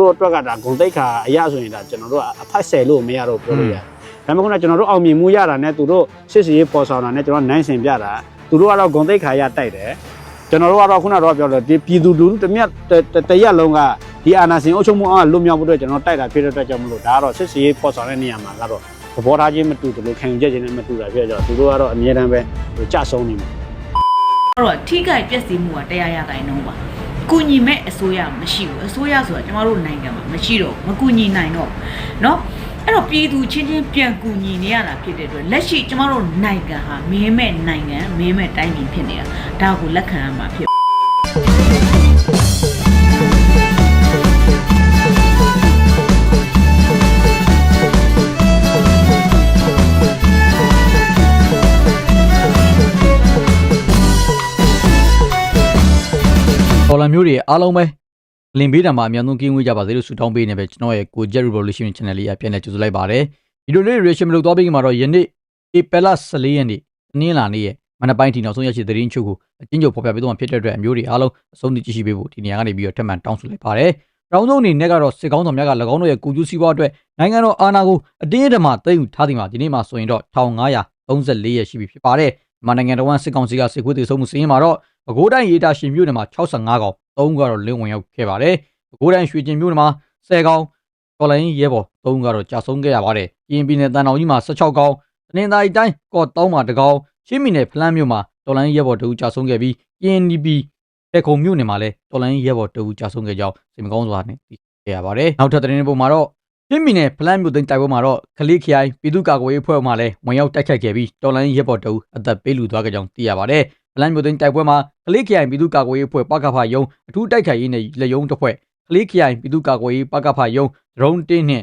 တို့အတွက်ကဒါဂုံတိတ်ခါအရဆိုရင်ဒါကျွန်တော်တို့ကအဖတ်ဆယ်လို့မရတော့ပြောလို့ရတယ်။ဒါပေမဲ့ခုနကကျွန်တော်တို့အောင်မြင်မှုရတာနဲ့သူတို့စစ်စီရေးပေါ်ဆောင်တာနဲ့ကျွန်တော်နိုင်စင်ပြတာသူတို့ကတော့ဂုံတိတ်ခါရတိုက်တယ်။ကျွန်တော်တို့ကတော့ခုနကတော့ပြောလို့ဒီပြည်သူလူထုတစ်မြတ်တစ်ရက်လုံးကဒီအာဏာရှင်အုပ်ချုပ်မှုအောက်လွတ်မြောက်ဖို့အတွက်ကျွန်တော်တိုက်တာဖြစ်တဲ့အတွက်ကြောင့်မလို့ဒါကတော့စစ်စီရေးပေါ်ဆောင်တဲ့နေရာမှာကတော့သဘောထားချင်းမတူတယ်လို့ခံယူချက်ချင်းနဲ့မတူတာဖြစ်ကြတော့သူတို့ကတော့အမြဲတမ်းပဲကြဆုံးနေမှာအဲ့တော့ထိခိုက်ပျက်စီးမှုကတရားရတိုင်းတော့ပါ ကုညီမဲ့အစိုးရမရှိဘူးအစိုးရဆိုတာကျမတို့နိုင်ငံမှာမရှိတော့ဘူးမကုညီနိုင်တော့ဘူးเนาะအဲ့တော့ပြည်သူချင်းချင်းပြန်ကူညီနေရတာဖြစ်တဲ့အတွက်လက်ရှိကျမတို့နိုင်ငံဟာမင်းမဲ့နိုင်ငံမင်းမဲ့တိုင်းပြည်ဖြစ်နေတာဒါကိုလက်ခံရမှာဖြစ် လန်မျိုးတွေအားလုံးပဲလင်ပေးတံမှာအများဆုံးကင်းဝေးကြပါစေလို့ဆုတောင်းပေးနေပဲကျွန်တော်ရဲ့ကို Jet Revolution Channel လေးကပြန်လည်ကြိုဆိုလိုက်ပါတယ်ဒီလိုလေး reaction မလုပ်တော့ပြီးမှာတော့ယနေ့ April 14ရက်နေ့တနင်္လာနေ့ရဲ့မနက်ပိုင်းထိနောက်ဆုံးရရှိသတင်းချုပ်ကိုအချင်းချုပ်ဖော်ပြပေးတော့မှာဖြစ်တဲ့အတွက်အမျိုးတွေအားလုံးအဆုံးထိကြည့်ရှိပေးဖို့ဒီနေရာကနေပြီးတော့ထပ်မံတောင်းဆိုလိုက်ပါတယ်တောင်းဆုံးအနေနဲ့ကတော့စစ်ကောင်းဆောင်များက၎င်းတို့ရဲ့ကုကျူးစီးပွားအတွက်နိုင်ငံတော်အာဏာကိုအတင်းအဓမ္မသိမ်းယူထားသည်မှာဒီနေ့မှာဆိုရင်တော့1534ရက်ရှိပြီဖြစ်ပါတယ်မြန်မာနိုင်ငံတော်ဝန်စစ်ကောင်စီကစစ်ခွေးတေဆုံးမှုစီးရင်မှာတော့ပဲခူးတိုင်းရေတာရှင်မြို့နယ်မှာ65ကောင် 3ကတော့လင်းဝင်ရောက်ခဲ့ပါတယ်။ပဲခူးတိုင်းရွှေကျင်မြို့နယ်မှာ10ကောင်တော်လိုင်းရဲဘော်3ကတော့ကြာဆုံးခဲ့ရပါတယ်။ရင်ပြည်နယ်တန်တော်ကြီးမှာ16ကောင်တနင်္သာရီတိုင်းကော့တောင်းမှာ1ကောင်ချင်းပြည်နယ်ဖလန်းမြို့မှာတော်လိုင်းရဲဘော်2ဦးကြာဆုံးခဲ့ပြီး KNDP တက်ခုံမြို့နယ်မှာလည်းတော်လိုင်းရဲဘော်2ဦးကြာဆုံးခဲ့ကြောင်းစိတ်မကောင်းစွာနဲ့သိခဲ့ရပါတယ်။နောက်ထပ်သတင်းပုံမှာတော့ချင်းပြည်နယ်ဖလန်းမြို့သိမ်းတိုက်ပွဲမှာတော့ခလေးခရိုင်ပြည်သူ့ကာကွယ်ရေးအဖွဲ့မှလည်းဝင်ရောက်တိုက်ခတ်ခဲ့ပြီးတော်လိုင်းရဲဘော်2ဦးအသက်ပေးလူသွားခဲ့ကြောင်းသိရပါတယ်။ ဗလန်မျိုးသိန်းတိုက်ပွဲမှာကလေးခရိုင်ပြည်သူ့ကာကွယ်ရေးအဖွဲ့ပကဖယုံအထူးတိုက်ခိုက်ရေးနဲ့လက်ယုံတစ်ဖွဲ့ကလေးခရိုင်ပြည်သူ့ကာကွယ်ရေးပကဖယုံဒရုန်းတင်းနဲ့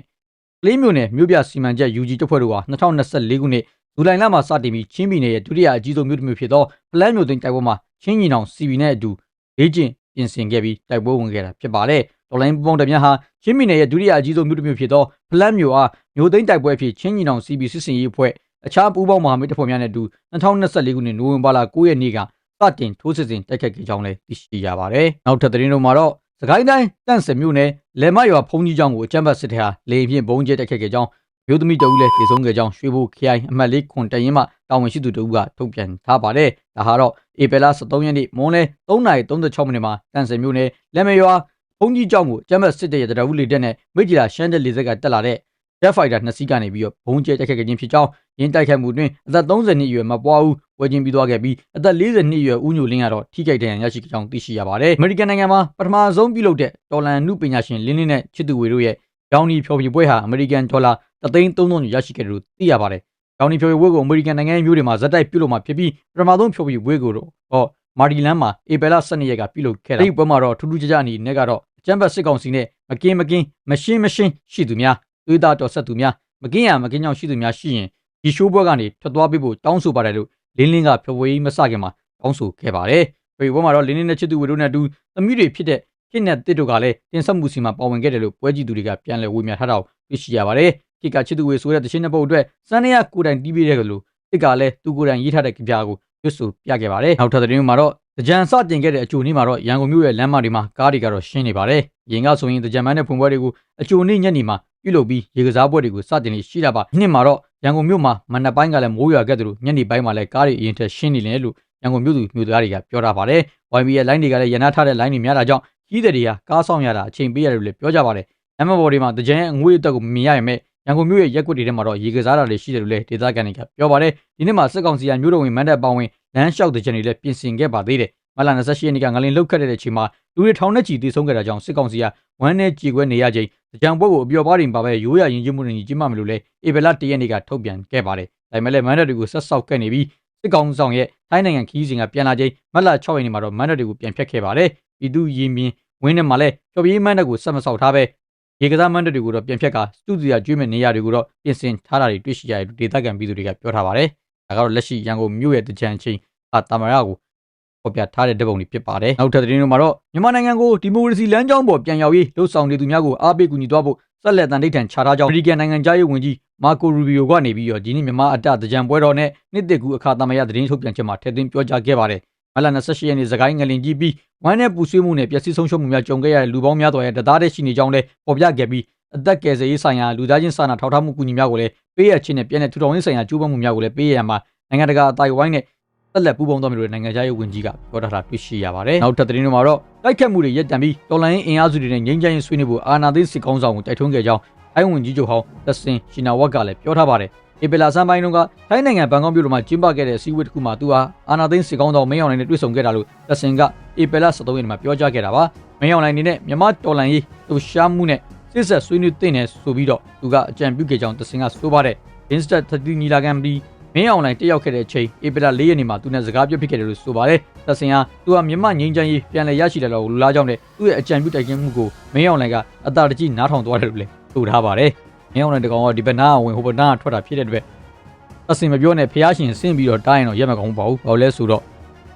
ကလေးမျိုးနယ်မြို့ပြစီမံချက် UG တပ်ဖွဲ့တို့ဟာ2024ခုနှစ်ဇူလိုင်လမှာစတင်ပြီးချင်းပြည်နယ်ရဲ့ဒုတိယအကြီးဆုံးမြို့တစ်မြို့ဖြစ်သောဗလန်မျိုးသိန်းတိုက်ပွဲမှာချင်းညီနောင် CB နဲ့အတူလေ့ကျင့်ပြင်ဆင်ခဲ့ပြီးတိုက်ပွဲဝင်ခဲ့တာဖြစ်ပါတယ်။တော်လိုင်းပုံတပြားဟာချင်းပြည်နယ်ရဲ့ဒုတိယအကြီးဆုံးမြို့တစ်မြို့ဖြစ်သောဗလန်မျိုးအားမျိုးသိန်းတိုက်ပွဲအဖြစ်ချင်းညီနောင် CB စစ်စင်ရေးအဖွဲ့ အခြားပူးပေါင်းမဟာမိတ်တပ်ဖွဲ့များနဲ့အတူ2024ခုနှစ်နိုဝင်ဘာလ9ရက်နေ့ကစတင်ထိုးစစ်ဆင်တိုက်ခတ်ခဲ့ကြောင်းလည်းသိရှိရပါတယ်။နောက်ထပ်သတင်းတို့မှာတော့စကိုင်းတိုင်းတန့်စင်မြို့နယ်လယ်မရွာဖုန်ကြီးကျောင်းကိုအကြမ်းဖက်စစ်တပ်ဟာလေရင်ဖြင့်ဘုံကျဲတိုက်ခတ်ခဲ့ကြောင်းမြို့သမီးတအူးလည်းတည်ဆုံးခဲ့ကြောင်းရွှေဘိုခရိုင်အမှတ်လေးခွန်တရင်မှတာဝန်ရှိသူတအူးကထုတ်ပြန်ထားပါတယ်။ဒါဟာတော့ဧပြီလ23ရက်နေ့မွန်းလယ်3:36မိနစ်မှာတန့်စင်မြို့နယ်လယ်မရွာဖုန်ကြီးကျောင်းကိုအကြမ်းဖက်စစ်တပ်ရဲ့တရဝူလေတက်နဲ့မိတ်ဂျီလာရှမ်းတက်လေဆက်ကတက်လာတဲ့ Jet Fighter နှစ်စီးကနေပြီးတော့ဘုံကျဲတိုက်ခတ်ခဲ့ခြင်းဖြစ်ကြောင်းရင်းတိုက်ခိုက်မှုတွင်အသက်30နှစ်အရွယ်မပွားဦးဝယ်ခြင်းပြီးသွားခဲ့ပြီးအသက်40နှစ်အရွယ်ဦးညိုလင်းကတော့ထိခိုက်ဒဏ်ရာရရှိကြောင်းသိရှိရပါတယ်။အမေရိကန်နိုင်ငံမှာပထမဆုံးပြုလုပ်တဲ့တော်လန်နုပညာရှင်လင်းလင်းနဲ့ချစ်သူဝေတို့ရဲ့ရောင်နီဖြော်ပြပွဲဟာအမေရိကန်ဒေါ်လာ3,300ကျော်ရရှိခဲ့တယ်လို့သိရပါတယ်။ရောင်နီဖြော်ပြပွဲကိုအမေရိကန်နိုင်ငံရဲ့မြို့တွေမှာဇက်တိုက်ပြုလုပ်မှာဖြစ်ပြီးပထမဆုံးဖြော်ပြပွဲကိုတော့ဟောမာဒီလန်မှာဧပြီလ12ရက်ကပြုလုပ်ခဲ့တာ။ဒီပွဲမှာတော့ထူးထူးခြားခြားအနေနဲ့ကတော့အကျန်းဘတ်စစ်ကောင်စီနဲ့မကင်းမကင်းမရှင်းမရှင်းရှိသူများ သွေးသားတော်ဆက်သူများမကင်းရမကင်းကြောင်ရှိသူများရှိရင်ဒီရှိုးပွဲကနေထွက်သွားပေးဖို့တောင်းဆိုပါတယ်လို့လင်းလင်းကဖြော်ပွဲမစခင်မှာတောင်းဆိုခဲ့ပါတယ်။ဒီပွဲမှာတော့လင်းလင်းနဲ့ချစ်သူဝေတို့နဲ့အတူသမီးတွေဖြစ်တဲ့ခင်နဲ့တစ်တို့ကလည်းတင်ဆက်မှုစီမှာပါဝင်ခဲ့တယ်လို့ပွဲကြည့်သူတွေကပြန်လည်ဝေမျှထားတာကိုသိရှိရပါတယ်။ခင်ကချစ်သူဝေဆိုတဲ့တခြင်းနှစ်ပုတ်အတွက်စန်းနေရကိုယ်တိုင်တီးပေးတဲ့ကလို့တစ်ကလည်းသူကိုယ်တိုင်ရေးထားတဲ့ကြပြာကိုရွတ်ဆိုပြခဲ့ပါတယ်။နောက်ထပ်သတင်းမှာတော့ကြံစတင်ခဲ့တဲ့အကျိုးနေ့မှာတော့ရန်ကုန်မြို့ရဲ့လမ်းမတွေမှာကားတွေကတော့ရှင်းနေပါတယ်။ရင်ကဆိုရင်ကြံမန်းတဲ့ဖွင့်ပွဲတွေကိုအကျိုးနေ့ညနေမှာ ပြုလုပ်ပြီးရေကစားပွဲတွေကိုစတင်နေရှိတာပါ။နှစ်မှာတော့ရန်ကုန်မြို့မှာမနက်ပိုင်းကလည်းမိုးရွာခဲ့တယ်လို့ညနေပိုင်းမှာလည်းကားတွေအရင်ထက်ရှင်းနေတယ်လို့ရန်ကုန်မြို့သူမြို့သားတွေကပြောထားပါတယ်။ YB ရဲ့ line တွေကလည်းရန်နာထားတဲ့ line တွေများတာကြောင့်ကြီးတဲ့တွေကကားဆောင်ရတာအချိန်ပေးရတယ်လို့လည်းပြောကြပါတယ်။လမ်းမပေါ်တွေမှာကြံရဲ့အငွေ့အသက်ကိုမမြင်ရရင်မဲ့ရန်ကုန်မြို့ရဲ့ရက်ွက်တွေထဲမှာတော့ရေကစားတာတွေရှိတယ်လို့လည်းဒေသခံတွေကပြောပါတယ်။ဒီနေ့မှာစစ်ကောင်စီကမြို့တော်ဝင်မန်တပ်ပောင်းဝင်လမ်းလျှောက်တဲ့ကြံတွေလည်းပြင်ဆင်ခဲ့ပါသေးတယ်။မလာ28ရက်နေ့ကငလင်လှုပ်ခတ်တဲ့အချိန်မှာလူတွေထောင်နဲ့ချီတည်ဆုံးခဲ့တာကြောင့်စစ်ကောင်စီကဝမ်းနဲ့ကြေခွဲနေရချိန် ကြံပွဲကိုအပျော်ပါးတင်ပါပဲရိုးရရင်ကျမှုတွေကြီးမှမလို့လဲဧပြီလ1ရက်နေ့ကထုတ်ပြန်ခဲ့ပါတယ်။ဒါပေမဲ့လည်းမန်တပ်တွေကိုဆက်ဆောက်ခဲ့နေပြီးစစ်ကောင်ဆောင်ရဲ့ထိုင်းနိုင်ငံခီးစဉ်ကပြန်လာချိန်မတ်လ6ရက်နေ့မှာတော့မန်တပ်တွေကိုပြန်ဖြတ်ခဲ့ပါတယ်။ပြည်သူရင်မြင်ဝင်းထဲမှာလည်းကျော်ပြေးမန်တပ်ကိုဆက်မဆောက်ထားပဲရေကစားမန်တပ်တွေကိုတော့ပြန်ဖြတ်ကစတူဒီယာကျွေးမဲ့နေရာတွေကိုတော့ပြင်ဆင်ထားတာတွေတွေ့ရှိရတယ်လို့ဒေသခံပြည်သူတွေကပြောထားပါတယ်။ဒါကတော့လက်ရှိရန်ကုန်မြို့ရဲ့တကြံချင်းအတာမရကို ပေါ်ပြထားတဲ့ဓာတ်ပုံတွေဖြစ်ပါတယ်။နောက်ထပ်သတင်းတွေမှာတော့မြန်မာနိုင်ငံကိုဒီမိုကရေစီလမ်းကြောင်းပေါ်ပြန်ရောက်ရေးလှုပ်ဆောင်နေသူများကိုအားပေးကူညီသွားဖို့ဆက်လက်တန်ဒိဋ္ဌံချထားကြောင်းအမေရိကန်နိုင်ငံသားရေးဝန်ကြီးမာကိုရူဘီယိုကနေပြီးတော့ဒီနေ့မြန်မာအတတကြံပွဲတော်နဲ့နှစ်သက်ကူအခါသမယသတင်းထုတ်ပြန်ချက်မှာထည့်သွင်းပြောကြားခဲ့ပါတယ်မလ28ရက်နေ့စကိုင်းငလင်ကြီးပြီးဝမ်းနဲ့ပူဆွေးမှုနဲ့ပျက်စီးဆုံးရှုံးမှုများကြုံခဲ့ရတဲ့လူပေါင်းများစွာရဲ့တရားတဲ့ရှိနေကြောင်းလည်းပေါ်ပြခဲ့ပြီးအသက်ကယ်ဆယ်ရေးဆိုင်ရာလူသားချင်းစာနာထောက်ထားမှုကူညီများကိုလည်းပေးရခြင်းနဲ့ပြည်내ထူထောင်ရေးဆိုင်ရာကျိုးပမ်းမှုများကိုလည်းပေးရမှာနိုင်ငံတကာအတိုင်းဝိုင်းနဲ့ ဆက်လက်ပူးပေါင်းသွားမယ်လို့နိုင်ငံခြားရေးဝန်ကြီးကပြောထားတာတွေ့ရှိရပါတယ်။နောက်ထပ်သတင်းတွေမှာတော့တိုက်ခတ်မှုတွေရပ်တန့်ပြီးတော်လိုင်းအင်အားစုတွေနဲ့ငြိမ်းချမ်းရေးဆွေးနွေးဖို့အာဏာသိမ်းစစ်ကောင်းဆောင်ကိုတိုက်တွန်းခဲ့ကြောင်းအိုင်ဝန်ကြီးချုပ်ဟောင်းသက်စင်ရှင်နာဝတ်ကလည်းပြောထားပါတယ်။ဧပြီလဆန်းပိုင်းတုန်းကထိုင်းနိုင်ငံဘန်ကောက်မြို့တော်မှာကျင်းပခဲ့တဲ့စီးဝေးတစ်ခုမှာသူဟာအာနာသိန်းစစ်ကောင်းဆောင်မင်းအောင်လှိုင်နဲ့တွေ့ဆုံခဲ့တာလို့သက်စင်ကဧပြီလ23ရက်နေ့မှာပြောကြားခဲ့တာပါ။မင်းအောင်လှိုင်အနေနဲ့မြမတော်လန်ရေးသူရှားမှုနဲ့စစ်ဆက်ဆွေးနွေးတဲ့နယ်ဆိုပြီးတော့သူကအကြံပြုခဲ့ကြောင်းသက်စင်ကဆိုပါတယ်။ Instat 30နီလာခံပြီး မင်းအောင်လှိုင်တက်ရောက်ခဲ့တဲ့အချိန်ဧပြီလ4ရက်နေ့မှာသူနဲ့စကားပြောဖြစ်ခဲ့တယ်လို့ဆိုပါတယ်။သက်စင်ဟာသူဟာမြမငိမ့်ချမ်းရေးပြန်လည်ရရှိလာတော့လူလားကြောင်းနဲ့သူ့ရဲ့အကြံပြုတိုက်တွန်းမှုကိုမင်းအောင်လှိုင်ကအတာတကြီးနားထောင်သွားတယ်လို့လည်းဆိုထားပါတယ်။မင်းအောင်လှိုင်တကောင်ကဒီဘက်နားဝင်ဟိုဘက်နားထွက်တာဖြစ်တဲ့အတွက်အစင်မပြောနဲ့ဖះရှင်ဆင့်ပြီးတော့တိုင်းရင်တော့ရက်မကောင်းပါဘူး။ဘာလို့လဲဆိုတော့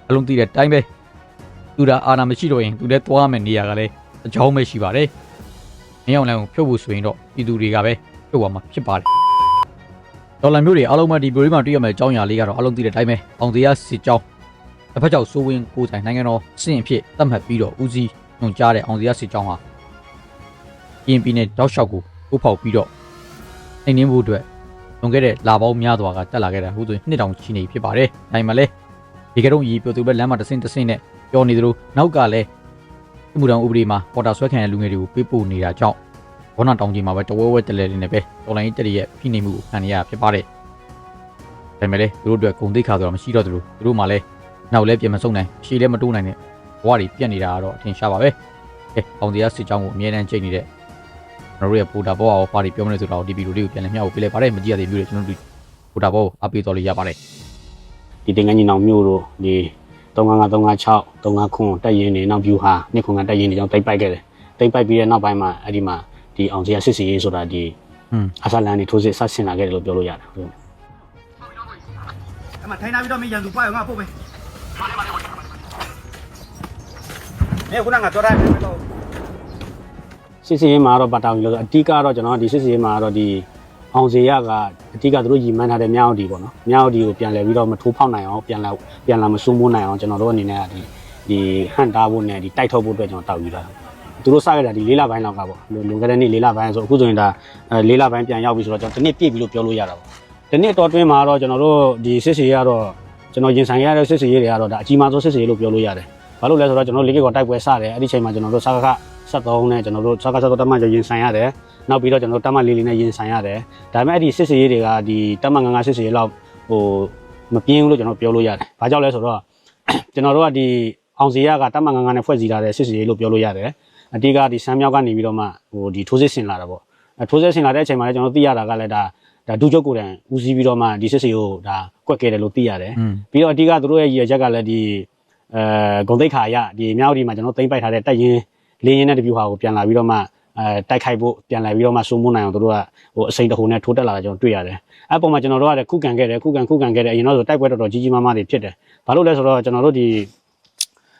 အလုံးသိတဲ့တိုင်းပဲသူဒါအာနာမရှိတော့ရင်သူလည်းသွားမယ်နေရာကလည်းအကြောင်းပဲရှိပါတယ်။မင်းအောင်လိုင်ကိုဖြုတ်ဖို့ဆိုရင်တော့ပြည်သူတွေကပဲဖြုတ်သွားမှာဖြစ်ပါတယ်။ ဒေါ်လာမျိုးတွေအားလုံးမဒီဘရီမှာတွေ့ရမယ့်အကြောင်းအရာလေးကတော့အလုံးသိတဲ့အတိုင်းပဲအောင်တရားစစ်ကြောင်းတစ်ဖက်ကြောင့်စိုးဝင်းကိုယ်တိုင်နိုင်ငံတော်စင့်အဖြစ်သတ်မှတ်ပြီးတော့ဦးစီးညွှန်ကြားတဲ့အောင်တရားစစ်ကြောင်းဟာရင်ပြည်နယ်တောက်လျှောက်ကိုပို့ဖောက်ပြီးတော့နှိမ်နင်းဖို့အတွက်လွန်ခဲ့တဲ့လာပေါင်းများစွာကတက်လာခဲ့တာအခုဆိုရင်နှစ်တောင်ချီနေဖြစ်ပါတယ်။ဒါပေမဲ့လည်းဒီကဲတော့ရီပြောသူပဲလမ်းမှာတစ်ဆင့်တစ်ဆင့်နဲ့ပြောနေသလိုနောက်ကလည်းဒီမူတောင်ဥပဒေမှာပေါ်တာဆွဲခံတဲ့လူငယ်တွေကိုပေးပို့နေတာကြောင့် ဘောနာတောင်ကြီးမှာပဲတဝဲဝဲတလဲလေးနဲ့ပဲတော်လိုင်းတက်ရဲ့ဖိနှိပ်မှုကိုခံရဖြစ်ပါတယ်။ဒါပေမဲ့လည်းသူတို့အတွက်ဂုံသိက္ခါဆိုတာမရှိတော့သလိုသူတို့မှလည်းနောက်လည်းပြင်မဆုံးနိုင်ရှေ့လည်းမတိုးနိုင်တဲ့ဘဝတွေပြတ်နေတာကတော့အထင်ရှားပါပဲ။အဲအောင်တရားစစ်ကြောင်းကိုအမြဲတမ်းချိန်နေတဲ့ကျွန်တော်တို့ရဲ့ပူတာဘောအောင်ပါတီပြောမလဲဆိုတော့ဒီဗီဒီယိုလေးကိုပြန်လည်မျှဝေပေးလိုက်ပါတယ်မကြည့်ရသေးဘူးလေကျွန်တော်တို့ပူတာဘောအပေးတော်လေးရပါတယ်ဒီတင်ငန်းကြီးနောင်မြို့တို့ဒီ355 356 359တက်ရင်နေနောက် view ဟာနှစ်ခုကတက်ရင်နေကြောင်းတိတ်ပိုက်ခဲ့တယ်တိတ်ပိုက်ပြီးတဲ့နောက်ပိုင်းမှာအဲ့ဒီမှာ ဒီအောင်စရာစစ်စီရေးဆိုတာဒီဟွန်းအဆလန်ဒီထိုးစစ်ဆက်ဆင်လာခဲ့တယ်လို့ပြောလို့ရတယ်ဟုတ်အဲ့မှာထိုင်နာပြီးတော့မင်းရန်သူပွားရောငါပို့မယ်မင်းခုနကပြောတာပဲတော့စစ်စီရေးမှာတော့ပတ်တောင်းလို့ဆိုအဓိကတော့ကျွန်တော်ဒီစစ်စီရေးမှာတော့ဒီအောင်စရာကအဓိကသူတို့ရည်မှန်းထားတဲ့မြောက်ဒီပေါ့နော်မြောက်ဒီကိုပြန်လဲပြီးတော့မထိုးဖောက်နိုင်အောင်ပြန်လာပြန်လာမစိုးမိုးနိုင်အောင်ကျွန်တော်တို့အနေနဲ့ကဒီဒီဟန်တာဖို့နဲ့ဒီတိုက်ထုတ်ဖို့အတွက်ကျွန်တော်တောက်ယူတာ သူတို့စခဲ့တာဒီ၄လပိုင်းလောက်ကပေါ့လွန်ခဲ့တဲ့နေ့၄လပိုင်းဆိုအခုဆိုရင်ဒါ၄လပိုင်းပြန်ရောက်ပြီဆိုတော့ကျွန်တော်တစ်နှစ်ပြည့်ပြီလို့ပြောလို့ရတာပေါ့ဒီနှစ်တော်တွင်းမှာတော့ကျွန်တော်တို့ဒီစစ်စီရေးကတော့ကျွန်တော်ရင်ဆိုင်ရတဲ့စစ်စီရေးတွေကတော့ဒါအကြီးမားဆုံးစစ်စီရေးလို့ပြောလို့ရတယ်ဘာလို့လဲဆိုတော့ကျွန်တော်လေးကတိုက်ပွဲစတယ်အဲ့ဒီချိန်မှာကျွန်တော်တို့စကားခ73နဲ့ကျွန်တော်တို့စကား73တက်မှရင်ဆိုင်ရတယ်နောက်ပြီးတော့ကျွန်တော်တို့တက်မလေးလေးနဲ့ရင်ဆိုင်ရတယ်ဒါပေမဲ့အဲ့ဒီစစ်စရေးတွေကဒီတက်မငငါစစ်စရေးလောက်ဟိုမပြင်းဘူးလို့ကျွန်တော်ပြောလို့ရတယ်ဘာကြောင့်လဲဆိုတော့ကျွန်တော်တို့ကဒီအောင်စီရကတက်မငငါနဲ့ဖွဲ့စည်းလာတဲ့စစ်စရေးလို့ပြောလို့ရတယ် အတိကဒီစမ်းမြောက်ကနေပြီးတော့မှဟိုဒီထိုးစစ်ဆင်လာတာပေါ့အဲထိုးစစ်ဆင်လာတဲ့အချိန်မှာလည်းကျွန်တော်သိရတာကလည်းဒါဒါဒုချုပ်ကိုယ်တိုင်ဦးစီးပြီးတော့မှဒီစစ်စရေးကိုဒါကွက်ခဲ့တယ်လို့သိရတယ်ဟွန်းပြီးတော့အတိကသူတို့ရဲ့ရည်ရွယ်ချက်ကလည်းဒီအဲဂုံတိတ်ခါရဒီမြောက်ဒီမှာကျွန်တော်သိမ့်ပိုက်ထားတဲ့တက်ရင်လင်းရင်တဲ့တပြူဟာကိုပြန်လာပြီးတော့မှအဲတိုက်ခိုက်ဖို့ပြန်လာပြီးတော့မှစိုးမိုးနိုင်အောင်သူတို့ကဟိုအစိမ့်တဟုန်နဲ့ထိုးတက်လာတာကျွန်တော်တွေ့ရတယ်။အဲ့ပုံမှာကျွန်တော်တို့ကလည်းခုခံခဲ့တယ်ခုခံခုခံခဲ့တယ်အရင်တော့ဆိုတိုက်ပွဲတော်တော်ကြီးကြီးမားမားတွေဖြစ်တယ်။ဘာလို့လဲဆိုတော့ကျွန်တော်တို့ဒီ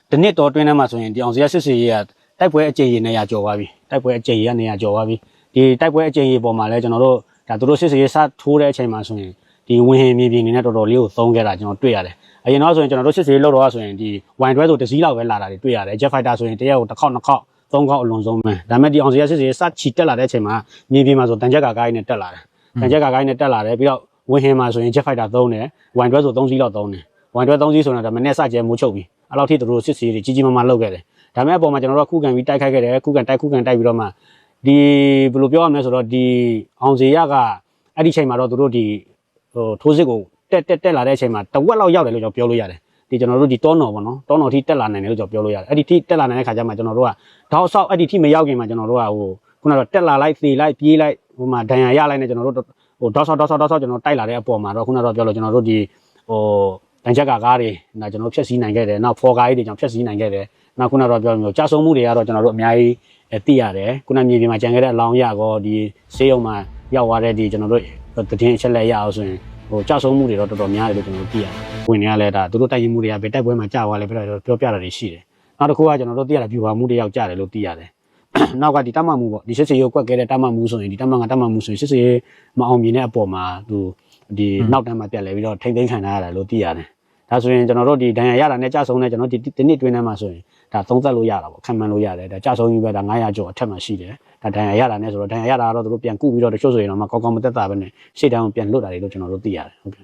ဒီနှစ်တော်တွင်းထဲမှာဆိုရင်ဒီအောင်စရစစ်စီရေးက တိုက်ပွဲအကြိမ်ရေနေရာကျော်သွားပြီ။တိုက်ပွဲအကြိမ်ရေကနေရာကျော်သွားပြီ။ဒီတိုက်ပွဲအကြိမ်ရေပေါ်မှာလည်းကျွန်တော်တို့ဒါသူတို့စစ်စီရေးစထိုးတဲ့အချိန်မှာဆိုရင်ဒီဝင်ဟင်မြေပြင်နေနဲ့တော်တော်လေးကိုသုံးခဲ့တာကျွန်တော်တွေ့ရတယ်။အရင်တော့ဆိုရင်ကျွန်တော်တို့စစ်စီရေးလောက်တော့ဆိုရင်ဒီဝိုင်တွဲဆိုတစ်စီးလောက်ပဲလာတာတွေတွေ့ရတယ်။ Jet Fighter ဆိုရင်တရက်ကိုတစ်ခေါက်နှစ်ခေါက်သုံးခေါက်အလွန်ဆုံးပဲဒါပေမဲ့ဒီအောင်စရစစ်စီရေးစချီတက်လာတဲ့အချိန်မှာမြေပြင်မှာဆိုတန်ချက်ကာကားကြီးနဲ့တက်လာတယ်။တန်ချက်ကာကားကြီးနဲ့တက်လာတယ်ပြီးတော့ဝင်ဟင်မှာဆိုရင် Jet Fighter သုံးတယ်ဝိုင်တွဲဆို3စီးလောက်သုံးတယ်ဝိုင်တွဲ3စီးဆိုတော့ဒါမနေ့စကြဲမိုးချုပ်ပြီအဲ့လောက်ထိသူတို့စစ်စီရေးတွေကြီးကြီးမားမားလုပ်ခဲ့တယ် ဒါပေမဲ့အပေါ်မှာကျွန်တော်တို့ကခုခံပြီးတိုက်ခိုက်ခဲ့တယ်ခုခံတိုက်ခုခံတိုက်ပြီးတော့မှဒီဘယ်လိုပြောရမလဲဆိုတော့ဒီအောင်စီရကအဲ့ဒီချိန်မှာတော့သူတို့ဒီဟိုထိုးစစ်ကိုတက်တက်တက်လာတဲ့အချိန်မှာတဝက်လောက်ရောက်တယ်လို့ကျွန်တော်ပြောလို့ရတယ်ဒီကျွန်တော်တို့ဒီတောနော်ပေါ့နော်တောနော်ထိတက်လာနိုင်တယ်လို့ကျွန်တော်ပြောလို့ရတယ်အဲ့ဒီထိတက်လာနိုင်တဲ့ခါကျမှကျွန်တော်တို့ကတောက်ဆောက်အဲ့ဒီထိမရောက်ခင်မှာကျွန်တော်တို့ကဟိုခုနကတော့တက်လာလိုက်သေလိုက်ပြေးလိုက်ဟိုမှာဒဏ်ရာရလိုက်နေကျွန်တော်တို့ဟိုတောက်ဆောက်တောက်ဆောက်တောက်ဆောက်ကျွန်တော်တိုက်လာတဲ့အပေါ်မှာတော့ခုနကတော့ပြောလို့ကျွန်တော်တို့ဒီဟိုတန်ချက်ကကားတွေဒါကျွန်တော်ဖျက်ဆီးနိုင်ခဲ့တယ်နောက်ဖော်ကားကြီးတွေကျွန်တော်ဖျက်ဆီးနိုင်ခဲ့တယ် နောက်ခုနကတော့ပြောလို့ကြာဆုံးမှုတွေကတော့ကျွန်တော်တို့အများကြီးအဲသိရတယ်ခုနမြေပြင်မှာကြံခဲ့တဲ့အလောင်းရကောဒီဆေးရုံမှာရောက်သွားတဲ့ဒီကျွန်တော်တို့တည်င်းအချက်လက်ရအောင်ဆိုရင်ဟိုကြာဆုံးမှုတွေတော့တော်တော်များတယ်လို့ကျွန်တော်တို့သိရတယ်ဝင်နေရလဲဒါသူတို့တိုက်ရင်မှုတွေကဘယ်တိုက်ပွဲမှာကြာသွားလဲပြတော့ပြောပြတာတွေရှိတယ်နောက်တစ်ခုကကျွန်တော်တို့သိရတာပြူပါမှုတွေရောက်ကြတယ်လို့သိရတယ်နောက်ကဒီတတ်မှတ်မှုပေါ့ဒီစစ်စေးရုပ်ကွက်ခဲ့တဲ့တတ်မှတ်မှုဆိုရင်ဒီတတ်မှတ်ကတတ်မှတ်မှုဆိုရင်စစ်စေးမအောင်မြင်တဲ့အပေါ်မှာသူဒီနောက်တန်းမှာပြက်လဲပြီးတော့ထိမ့်သိမ်းခံရတာလို့သိရတယ်ဒါဒါဆိုရင်ကျွန်တော်တို့ဒီဒဏ်ရာရတာနဲ့ကြာဆုံးနဲ့ကျွန်တော်ဒီဒီနေ့တွင်းထဲမှာဆိုရင် ဒါသုံးသက်လို့ရတာပေါ့ခံမှန်းလို့ရတယ်ဒါကြာဆုံးကြီးပဲဒါ900ကျော်အထက်မှာရှိတယ်ဒါဒဏ်ရာရတာနဲ့ဆိုတော့ဒဏ်ရာရတာကတော့သူတို့ပြန်ကုပြီးတော့တချို့ဆိုရင်တော့မကောင်းကောင်းမသက်သာပဲနဲ့ရှေ့တန်းကိုပြန်လွတ်တာတွေလို့ကျွန်တော်တို့သိရတယ်ဟုတ်ကဲ့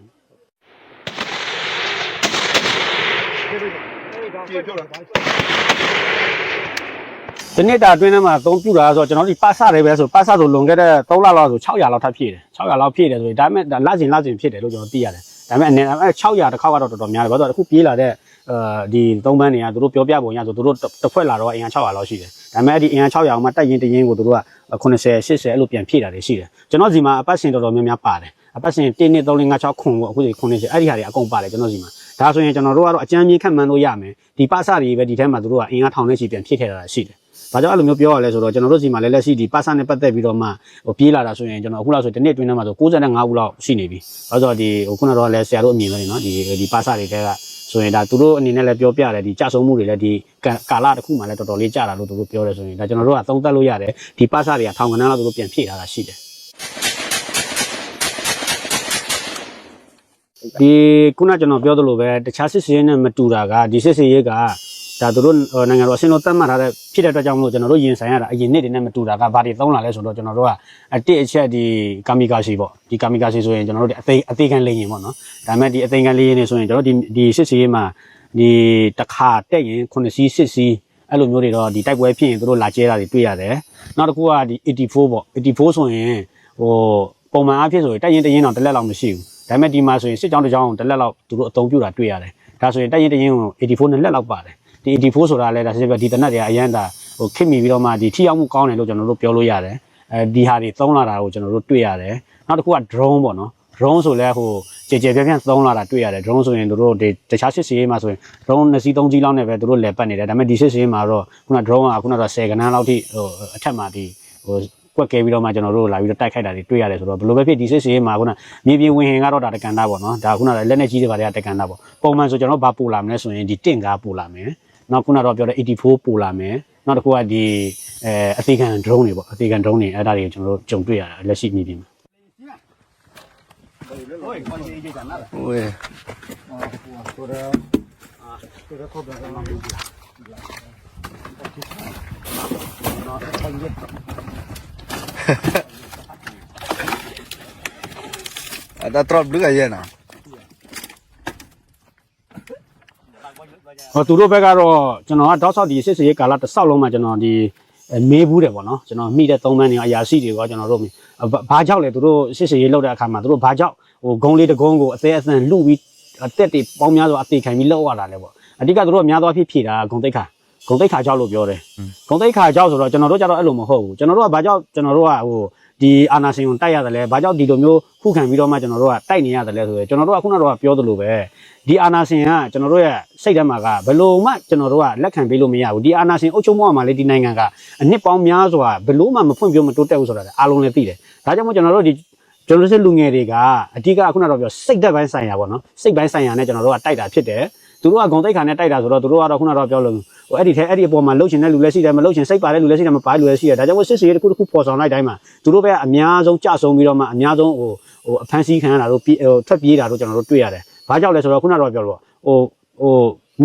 ဒီနေ့တာအတွင်းထဲမှာအသုံးပြုတာဆိုတော့ကျွန်တော်ဒီပါစတွေပဲဆိုပါစဆိုလွန်ခဲ့တဲ့3လလောက်ဆို600လောက်ထပ်ဖြည့်တယ်600လောက်ဖြည့်တယ်ဆိုရင်ဒါပေမဲ့ဒါလစဉ်လစဉ်ဖြစ်တယ်လို့ကျွန်တော်သိရတယ်ဒါပေမဲ့အနေနဲ့600တစ်ခေါက်ကတော့တော်တော်များတယ်ဘာလို့လဲအခုပြေးလာတဲ့ အဲဒီ3ဘန်းတွေကသူတို့ပြောပြပုံရဆိုသူတို့တစ်ဖွဲ့လာတော့အင်အား600လောက်ရှိတယ်ဒါပေမဲ့အဲ့ဒီအင်အား600မှာတက်ရင်တရင်ကိုသူတို့က80 80အဲ့လိုပြန်ဖြည့်တာတွေရှိတယ်ကျွန်တော်စီမှာအပတ်စဉ်တော်တော်များများပါတယ်အပတ်စဉ်1 2 3 4 5 6ခုပေါ့အခုဒီ90အဲ့ဒီဟာတွေအကုန်ပါတယ်ကျွန်တော်စီမှာဒါဆိုရင်ကျွန်တော်တို့ကတော့အကြမ်းမြင့်ခတ်မှန်းလို့ရမယ်ဒီပါစတွေပဲဒီထဲမှာသူတို့ကအင်အားထောင်နဲ့ချီပြန်ဖြည့်ထည့်တာရှိတယ်။ဘာကြောင့်အဲ့လိုမျိုးပြောရလဲဆိုတော့ကျွန်တော်တို့စီမှာလည်းလက်ရှိဒီပတ်စနဲ့ပတ်သက်ပြီးတော့မှဟိုပြေးလာတာဆိုရင်ကျွန်တော်အခုလောက်ဆိုဒီနေ့တွင်းထဲမှာဆို65ဦးလောက်ရှိနေပြီ။ဘာလို့ဆိုတော့ဒီဟိုခုနကတော့လည်းဆရာတို့အမြင်ပဲနေနော်ဒီဒီပတ်စတွေက ဆိုရင်ဒါသူတို့အနေနဲ့လည်းပြောပြတယ်ဒီကြဆုံမှုတွေလည်းဒီကာလတစ်ခုမှလည်းတော်တော်လေးကြာတာလို့သူတို့ပြောတယ်ဆိုရင်ဒါကျွန်တော်တို့ကသုံးသပ်လို့ရတယ်ဒီပတ်စတွေကထောင်ကနန်းလောက်သူတို့ပြန်ဖြည့်ထားတာရှိတယ်ဒီခုနကျွန်တော်ပြောသလိုပဲတခြားစစ်စရေးနဲ့မတူတာကဒီစစ်စရေးက ဒါသူတို့နိုင်ငံတော်အစင်းလို့သတ်မှတ်ထားတဲ့ဖြစ်တဲ့အတွက်ကြောင့်မလို့ကျွန်တော်တို့ရင်ဆိုင်ရတာအရင်နှစ်တွေနဲ့မတူတာကဘာတွေသုံးလာလဲဆိုတော့ကျွန်တော်တို့ကအတစ်အချက်ဒီကာမီကာစီပေါ့ဒီကာမီကာစီဆိုရင်ကျွန်တော်တို့အသေးအသေးခံလေးရင်ပေါ့နော်ဒါပေမဲ့ဒီအသေးခံလေးရင်နေဆိုရင်ကျွန်တော်ဒီဒီစစ်စရေးမှာဒီတစ်ခါတက်ရင်9စီး10စီးအဲ့လိုမျိုးတွေတော့ဒီတိုက်ပွဲဖြစ်ရင်တို့လာကျဲတာတွေတွေ့ရတယ်နောက်တစ်ခုကဒီ84ပေါ့84ဆိုရင်ဟိုပုံမှန်အားဖြင့်ဆိုရင်တက်ရင်တရင်တော့တစ်လက်လောက်မရှိဘူးဒါပေမဲ့ဒီမှာဆိုရင်စစ်ကြောင်းတစ်ကြောင်းတစ်လက်လောက်သူတို့အသုံးပြုတာတွေ့ရတယ်ဒါဆိုရင်တက်ရင်တရင်ကို84နဲ့လက်လောက်ပါတယ် ဒီ84ဆိုတာလည်းဒါစစ်ပဲဒီတနက်တွေကအရန်တာဟိုခစ်မိပြီးတော့မှဒီထိရောက်မှုကောင်းတယ်လို့ကျွန်တော်တို့ပြောလို့ရတယ်အဲဒီဟာတွေသုံးလာတာကိုကျွန်တော်တို့တွေ့ရတယ်နောက်တစ်ခုက drone ပေါ့နော် drone ဆိုလဲဟိုကြည်ကြည်ပြန့်ပြန့်သုံးလာတာတွေ့ရတယ် drone ဆိုရင်တို့ဒီတခြားစစ်စီးရေးမှာဆိုရင် drone 2စီး3စီးလောက်နဲ့ပဲတို့လဲပတ်နေတယ်ဒါပေမဲ့ဒီစစ်စီးရေးမှာတော့ခုန drone ကခုနတော့10ကနန်းလောက်ထိဟိုအထက်မှာဒီဟိုကွက်ကဲပြီးတော့မှကျွန်တော်တို့လာပြီးတော့တိုက်ခိုက်တာတွေတွေ့ရတယ်ဆိုတော့ဘယ်လိုပဲဖြစ်ဒီစစ်စီးရေးမှာခုနမြေပြင်ဝင်ဟင်ကတော့ဒါတကန်တာပေါ့နော်ဒါခုနကလက်နဲ့ကြီးတွေပါတယ်တကန်တာပေါ့ပုံမှန်ဆိုကျွန်တော်ဘာပူလာမလဲဆိုရင်ဒီတင့်ကားပူလာမယ် နောက်ခုနတော့ပြောတဲ့84ပူလာမယ်နောက်တစ်ခုကဒီအဲအသေးခံ drone တွေပေါ့အသေးခံ drone တွေအဲ့ဒါတွေကိုကျွန်တော်တို့ကြုံတွေ့ရတာလက်ရှိမြေပြင်မှာ喂，ada drop juga ya nah. ဟောသူတို့ဘက်ကတော့ကျွန်တော်ကတောက်ဆောက်ဒီစစ်စရေးကာလတစ်ဆောက်လုံးမှာကျွန်တော်ဒီအဲမေးဘူးတယ်ပေါ့နော်ကျွန်တော်မိတဲ့သုံးပန်းတွေအရာရှိတွေကကျွန်တော်တို့မေးဘာကြောက်လဲသူတို့စစ်စရေးလောက်တဲ့အခါမှာသူတို့ဘာကြောက်ဟိုဂုံလေးတကုံးကိုအသေးအသန်လှုပ်ပြီးအသက်တွေပေါင်းများစွာအသေးခံပြီးလောက်ရတာလဲပေါ့အဓိကသူတို့များသောအားဖြင့်ဖြေတာဂုံတိတ်ခါဂုံတိတ်ခါကြောက်လို့ပြောတယ်ဂုံတိတ်ခါကြောက်ဆိုတော့ကျွန်တော်တို့ကြတော့အဲ့လိုမဟုတ်ဘူးကျွန်တော်တို့ကဘာကြောက်ကျွန်တော်တို့ကဟိုဒီအာနာရှင်ကိုတိုက်ရတယ်လဲဘာကြောက်ဒီလိုမျိုးခုခံပြီးတော့မှကျွန်တော်တို့ကတိုက်နေရတယ်လဲဆိုတော့ကျွန်တော်တို့ကခုနကတော့ပြောသလိုပဲ ဒီအာနာရှင်ကကျွန်တော်တို့ရဲ့စိတ်ထဲမှာကဘယ်လိုမှကျွန်တော်တို့ကလက်ခံပေးလို့မရဘူးဒီအာနာရှင်အုပ်ချုပ်မှုမှာလေဒီနိုင်ငံကအနှစ်ပေါင်းများစွာဘယ်လို့မှမဖွင့်ပြမတိုးတက်ဘူးဆိုတာလည်းအားလုံးလည်းသိတယ်ဒါကြောင့်မို့ကျွန်တော်တို့ဒီကျွန်တော်တို့စစ်လူငယ်တွေကအဓိကခုနကတော့ပြောစိတ်သက်ပိုင်းဆိုင်ရာပေါ့နော်စိတ်ပိုင်းဆိုင်ရာနဲ့ကျွန်တော်တို့ကတိုက်တာဖြစ်တယ်သူတို့ကဂုံတိတ်ခါနဲ့တိုက်တာဆိုတော့သူတို့ကတော့ခုနကတော့ပြောလို့ဟိုအဲ့ဒီထဲအဲ့ဒီအပေါ်မှာလှုပ်ရှင်တဲ့လူလည်းရှိတယ်မလှုပ်ရှင်စိတ်ပါတဲ့လူလည်းရှိတယ်မပါတဲ့လူလည်းရှိတယ်ဒါကြောင့်မို့စစ်စီရေးတစ်ခုတစ်ခုပေါ်ဆောင်လိုက်တိုင်းမှာသူတို့ပဲအများဆုံးကြဆုံပြီးတော့မှအများဆုံးဟိုဟိုအဖမ်းဆီးခံရတာတို့ပြေဟိုထွက်ပြေးတာတို့ကျွန်တော်တို့တွေ့ရတယ် ဘာကြောင့်လဲဆိုတော့ခုနကတော့ပြောလို့ဟိုဟို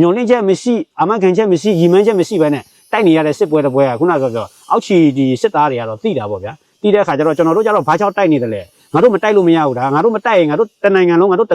ညွန်လင့်ချက်မရှိအမခံချက်မရှိရီမန်းချက်မရှိဘဲနဲ့တိုက်နေရတဲ့စစ်ပွဲတစ်ပွဲကခုနကပြောပြောအောက်ချီဒီစစ်သားတွေကတော့သိတာပေါ့ဗျာသိတဲ့အခါကျတော့ကျွန်တော်တို့ကျတော့ဘာကြောင့်တိုက်နေတယ်လဲငါတို့မတိုက်လို့မရဘူးဒါငါတို့မတိုက်ရင်ငါတို့တနိုင်ငံလုံးငါတို့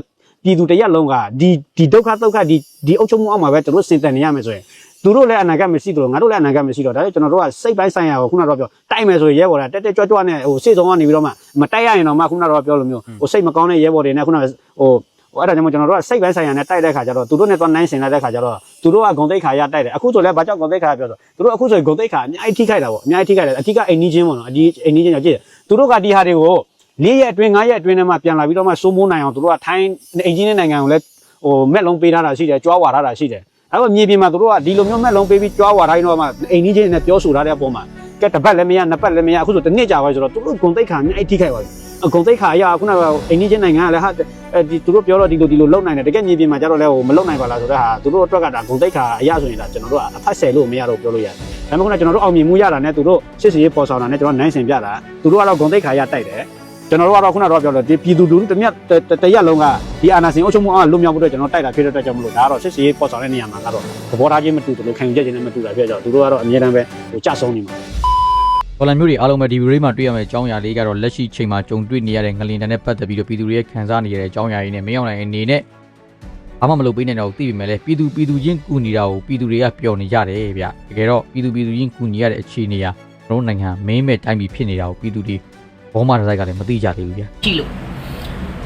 ပြည်သူတရက်လုံးကဒီဒီဒုက္ခဒုက္ခဒီဒီအုပ်ချုပ်မှုအောက်မှာပဲတို့စင်တန်နေရမယ်ဆိုရင်သူတို့လည်းအနာဂတ်မရှိတော့ငါတို့လည်းအနာဂတ်မရှိတော့ဒါကြောင့်ကျွန်တော်တို့ကစိတ်ပိုင်းဆိုင်ရာကိုခုနကတော့ပြောတိုက်မယ်ဆိုရင်ရဲဘော်တာတက်တက်ကြွကြွနဲ့ဟိုစေဆုံးကနေပြီးတော့မှမတိုက်ရရင်တော့မှခုနကတော့ပြောလို့မျိုးဟိုစိတ်မကောင်းတဲ့ရဲဘော်တွေနဲ့ခုနကဟို ဟိုအဲ့ဒါကြောင့်မို့ကျွန်တော်တို့ကစိတ်ပိုင်းဆိုင်ရာနဲ့တိုက်တဲ့ခါကျတော့သူတို့နဲ့သွားနိုင်စင်လိုက်တဲ့ခါကျတော့သူတို့ကဂုံတိတ်ခါရတိုက်တယ်အခုဆိုလည်းဘာကြောင့်ဂုံတိတ်ခါပြောဆိုသူတို့အခုဆိုရင်ဂုံတိတ်ခါအများကြီးထိခိုက်တာပေါ့အများကြီးထိခိုက်တယ်အထီးကအိမ်နီးချင်းပေါ့နော်အဒီအိမ်နီးချင်းကြောင့်ကြည့်တယ်သူတို့ကဒီဟာတွေကို၄ရက်အတွင်း၅ရက်အတွင်းထဲမှာပြန်လာပြီးတော့မှစိုးမိုးနိုင်အောင်သူတို့ကထိုင်းအိမ်ကြီးနဲ့နိုင်ငံကိုလည်းဟိုမက်လုံးပေးထားတာရှိတယ်ကြွားဝါထားတာရှိတယ်အဲ့တော့မြေပြင်မှာသူတို့ကဒီလိုမျိုးမက်လုံးပေးပြီးကြွားဝါထားရင်တော့မှအိမ်နီးချင်းနဲ့ပြောဆိုထားတဲ့အပေါ်မှာကဲတစ်ပတ်လည်းမရနှစ်ပတ်လည်းမရအခုဆိုတစ်နှစ်ကြာပါဆိုတော့သူတို့ဂုံတိတ်ခါအများကြီးထိခိုက်ပါပြီ အဂုံတိတ်ခါအရာခုနကအိမ်နီးချင်းနိုင်ငံကလည်းဟာအဲဒီသူတို့ပြောတော့ဒီလိုဒီလိုလုံနိုင်တယ်တကယ်မြေပြင်မှာကျတော့လည်းဟိုမလုံနိုင်ပါလားဆိုတော့ဟာသူတို့အတွက်ကဒါဂုံတိတ်ခါအရာဆိုရင်ဒါကျွန်တော်တို့ကအဖတ်ဆယ်လို့မရတော့ပြောလို့ရတယ်ဒါပေမဲ့ခုနကကျွန်တော်တို့အောင်မြင်မှုရတာနဲ့သူတို့စစ်စီရေးပေါ်ဆောင်တာနဲ့ကျွန်တော်နိုင်စင်ပြတာသူတို့ကတော့ဂုံတိတ်ခါရတိုက်တယ်ကျွန်တော်တို့ကတော့ခုနကတော့ပြောလို့ဒီပြည်သူလူထုတစ်မြတ်တရက်လုံးကဒီအာဏာရှင်အုပ်ချုပ်မှုအောက်လွတ်မြောက်ဖို့အတွက်ကျွန်တော်တိုက်တာဖြစ်တဲ့အတွက်ကြောင့်မလို့ဒါကတော့စစ်စီရေးပေါ်ဆောင်တဲ့နေရာမှာကတော့သဘောထားချင်းမတူတယ်လို့ခံယူချက်ချင်းနဲ့မတူတာဖြစ်ကြတော့သူတို့ကတော့အများတန်းပဲဟိုကြဆုံးနေမှာ ပေါ်လန်မျိုးတွေအားလုံးပဲဒီဗီဒီယိုမှာတွေ့ရမယ့်အကြောင်းအရာလေးကတော့လက်ရှိချိန်မှာကြုံတွေ့နေရတဲ့ငလင်တန်နဲ့ပတ်သက်ပြီးတော့ပြည်သူတွေရဲ့ခံစားနေရတဲ့အကြောင်းအရာတွေနဲ့မင်းအောင်နိုင်အနေနဲ့ဘာမှမလုပ်ပေးနိုင်တော့သိပြီမဲ့လေပြည်သူပြည်သူချင်းကူညီတာကိုပြည်သူတွေကပျော်နေကြတယ်ဗျတကယ်တော့ပြည်သူပြည်သူချင်းကူညီရတဲ့အခြေအနေဟာကျွန်တော်နိုင်ငံမင်းမဲ့တိုင်းပြည်ဖြစ်နေတာကိုပြည်သူတွေဘောမတစ်စိုက်ကလည်းမသိကြသေးဘူးဗျ ကြည့်လို့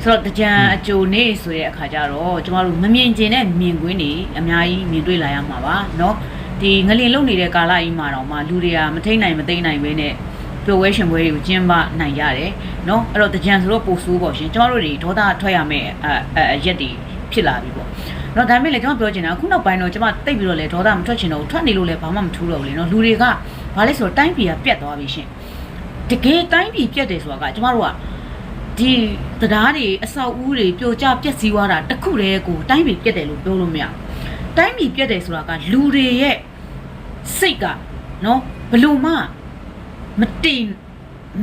ဆိုတော့တကြံအကြိုနေဆိုတဲ့အခါကျတော့ကျမတို့မမြင်ကျင်တဲ့မြင်ကွင်းတွေအများကြီးမြင်တွေ့လာရမှာပါเนาะ ဒီငလင်လုံနေတဲ့ကာလကြီးမှာတော့မှလူတွေကမထိန်နိုင်မသိမ့်နိုင်ပဲနဲ့ပျော်ဝဲရှင်ပွဲတွေကိုကျင်းပနိုင်ရတယ်เนาะအဲ့တော့တကြံဆိုတော့ပိုဆိုးပေါ့ရှင်ကျမတို့တွေဒေါသထွက်ရမယ့်အအရက်တွေဖြစ်လာပြီပေါ့နော်ဒါပေမဲ့လည်းကျွန်တော်ပြောချင်တာအခုနောက်ပိုင်းတော့ကျွန်မတိတ်ပြီးတော့လေဒေါသမထွက်ချင်တော့ဘူးထွက်နေလို့လည်းဘာမှမထူးတော့ဘူးလေနော်လူတွေကဘာလဲဆိုတော့တိုင်းပြည်ကပြတ်သွားပြီရှင်တကယ်တိုင်းပြည်ပြတ်တယ်ဆိုတာကကျွန်တော်တို့ကဒီတရားတွေအဆောက်အဦတွေပြိုကျပျက်စီးသွားတာတစ်ခုတည်းကိုတိုင်းပြည်ပြတ်တယ်လို့ပြောလို့မရဘူး တိုင်းပြည်ပြတ်တယ်ဆိုတာကလူတွေရဲ့စိတ်ကနော်ဘလို့မှမတင်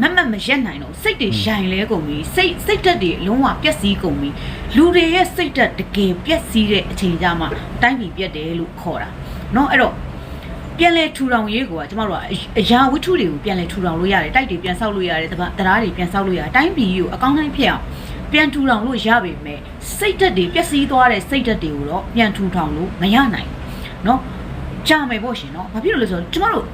မမတ်မရက်နိုင်တော့စိတ်တွေရိုင်လဲကုန်ပြီစိတ်စိတ်ဓာတ်တွေလုံးဝပျက်စီးကုန်ပြီလူတွေရဲ့စိတ်ဓာတ်တကယ်ပျက်စီးတဲ့အချိန်ကြမှာတိုင်းပြည်ပြတ်တယ်လို့ခေါ်တာเนาะအဲ့တော့ပြန်လဲထူထောင်ရေးကိုကကျမတို့ကအအရာဝတ္ထုတွေကိုပြန်လဲထူထောင်လို့ရတယ်တိုက်တွေပြန်ဆောက်လို့ရတယ်တပတရားတွေပြန်ဆောက်လို့ရတယ်တိုင်းပြည်ကိုအကောင်းတိုင်းဖြစ်အောင် ပြန်ထူထောင်လို့ရပေမဲ့စိတ်ဓာတ်တွေပျက်စီးသွားတဲ့စိတ်ဓာတ်တွေကိုတော့ပြန်ထူထောင်လို့မရနိုင်ဘူးเนาะကြာမယ်ပေါ့ရှင်เนาะဘာဖြစ်လို့လဲဆိုတော့ကျမတို့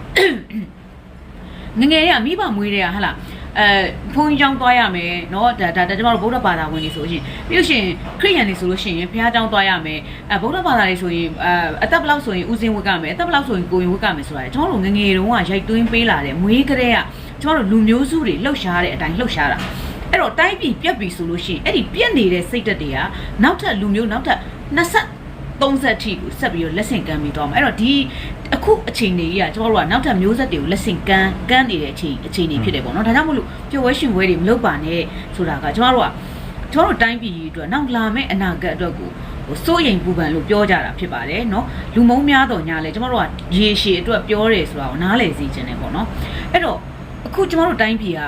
ငငယ်တွေကမိဘမွေးတွေကဟာလားအဲဘုန်းကြီးကျောင်းသွားရမယ်เนาะဒါဒါဒါကျမတို့ဗုဒ္ဓဘာသာဝင်တွေဆိုရှင်ပြီးလို့ရှိရင်ခရစ်ယာန်တွေဆိုလို့ရှိရင်ဘုရားကျောင်းသွားရမယ်အဲဗုဒ္ဓဘာသာတွေဆိုရင်အဲအသက်ဘယ်လောက်ဆိုရင်ဦးစင်းဝတ်ကမယ်အသက်ဘယ်လောက်ဆိုရင်ကိုရင်ဝတ်ကမယ်ဆိုတာကျမတို့ငငယ်တုန်းကရိုက်သွင်းပေးလာတဲ့မွေးကလေးကကျမတို့လူမျိုးစုတွေလှုပ်ရှားတဲ့အတိုင်းလှုပ်ရှားတာ အဲ့တော့တိုင်းပြည်ပြက်ပြီဆိုလို့ရှိရင်အဲ့ဒီပြက်နေတဲ့စိတ်ဓာတ်တွေကနောက်ထပ်လူမျိုးနောက်ထပ်20 30အထိကိုဆက်ပြီးတော့လက်ဆင့်ကမ်းပြီးတော့မယ်အဲ့တော့ဒီအခုအချိန်ကြီးကကျွန်တော်တို့ကနောက်ထပ်မျိုးဆက်တွေကိုလက်ဆင့်ကမ်းကမ်းနေတဲ့အချိန်အချိန်ကြီးဖြစ်တယ်ပေါ့နော်ဒါကြောင့်မလို့ပျော်ဝဲရှင်ပွဲတွေမလုပ်ပါနဲ့ဆိုတာကကျွန်တော်တို့ကကျွန်တော်တို့တိုင်းပြည်ကြီးအတွက်နောက်လာမယ့်အနာဂတ်အတွက်ကိုဟိုစိုးရိမ်ပူပန်လို့ပြောကြတာဖြစ်ပါတယ်เนาะလူမုံများတော့ညာလဲကျွန်တော်တို့ကရေရှည်အတွက်ပြောတယ်ဆိုတာကိုနားလည်စီခြင်းတယ်ပေါ့နော်အဲ့တော့အခုကျွန်တော်တို့တိုင်းပြည်က